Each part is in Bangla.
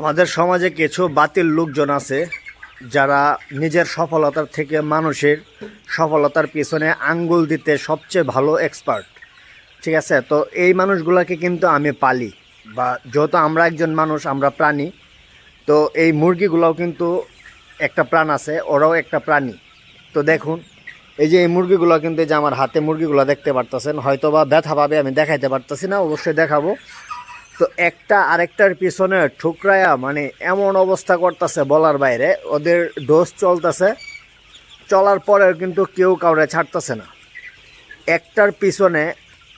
আমাদের সমাজে কিছু বাতিল লোকজন আছে যারা নিজের সফলতার থেকে মানুষের সফলতার পিছনে আঙ্গুল দিতে সবচেয়ে ভালো এক্সপার্ট ঠিক আছে? তো এই মানুষগুলোকে কিন্তু আমি পালি বা যেহেতু আমরা একজন মানুষ, আমরা প্রাণী, তো এই মুরগিগুলোও কিন্তু একটা প্রাণ আছে, ওরাও একটা প্রাণী। তো দেখুন, এই যে এই মুরগিগুলো কিন্তু যে আমার হাতে মুরগিগুলো দেখতে পারতেছেন হয়তো বা ব্যথা পাবে, আমি দেখাইতে পারতেছি না, অবশ্যই দেখাবো। তো একটা আরেকটার পিছনে ঠুকরায়া মানে এমন অবস্থা করতেছে বলার বাইরে। ওদের ডোজ চলতেছে। চলার পরেও কিন্তু কেউ কাউরে ছাড়তেছে না। একটার পিছনে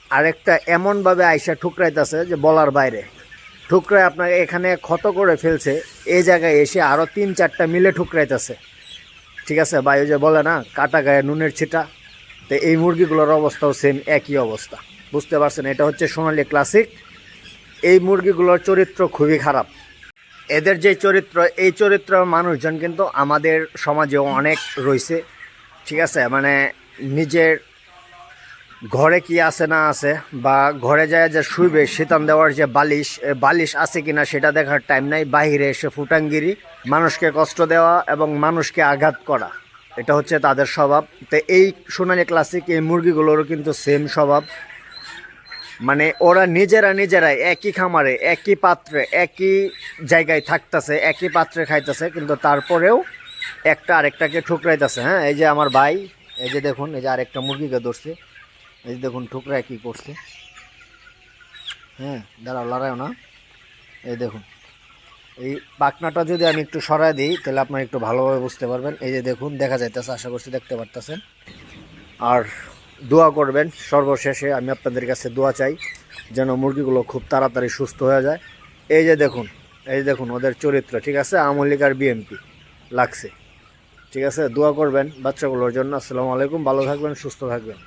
আরেকটা এমনভাবে আইসা ঠুকরাইতেছে যে বলার বাইরে। ঠুকরায় আপনাকে এখানে ক্ষত করে ফেলছে। এই জায়গায় এসে আরও তিন চারটা মিলে ঠুকরাইতেছে। ঠিক আছে বা ওই যে বলে না, কাটা গায়ে নুনের ছিটা। তো এই মুরগিগুলোর অবস্থাও সেম একই অবস্থা। বুঝতে পারছেন? এটা হচ্ছে সোনালি ক্লাসিক এই মুরগিগুলোর চরিত্র খুবই খারাপ। এদের যে চরিত্র, এই চরিত্র মানুষজন কিন্তু আমাদের সমাজে অনেক রয়েছে, ঠিক আছে? মানে নিজের ঘরে কি আছে না আছে, বা ঘরে যায় যে শুইবে শীতান দেওয়ার যে বালিশ বালিশ আছে কি না সেটা দেখার টাইম নাই, বাহিরে এসে ফুটাঙ্গিরি, মানুষকে কষ্ট দেওয়া এবং মানুষকে আঘাত করা, এটা হচ্ছে তাদের স্বভাব। তো এই সোনালি ক্লাসিক এই মুরগিগুলোরও কিন্তু সেম স্বভাব। মানে ওরা নিজেরা নিজেরাই একই খামারে, একই পাত্রে, একই জায়গায় থাকতেছে, একই পাত্রে খাইতেছে, কিন্তু তারপরেও একটা আরেকটাকে ঠুকরাইতেছে হ্যাঁ? এই যে আমার ভাই, এই যে দেখুন, এই যে আরেকটা মুরগিকে ধরছে। এই যে দেখুন ঠুকরা কী করছে। হ্যাঁ দাঁড়াও, লড়াইও না। এই দেখুন, এই পাখনাটা যদি আমি একটু সরাই দিই, তাহলে আপনারা একটু ভালোভাবে বুঝতে পারবেন। এই যে দেখুন, দেখা যাইতেছে, আশা করছি দেখতে পারতেছেন। আর দোয়া করবেন। সর্বশেষে আমি আপনাদের কাছে দোয়া চাই যেন মুরগিগুলো খুব তাড়াতাড়ি সুস্থ হয়ে যায়। এই যে দেখুন, এই যে দেখুন ওদের চরিত্র, ঠিক আছে? আওয়ামী লীগ আর বিএনপি লাগছে। ঠিক আছে? দোয়া করবেন বাচ্চাগুলোর জন্য। আসসালামু আলাইকুম। ভালো থাকবেন, সুস্থ থাকবেন।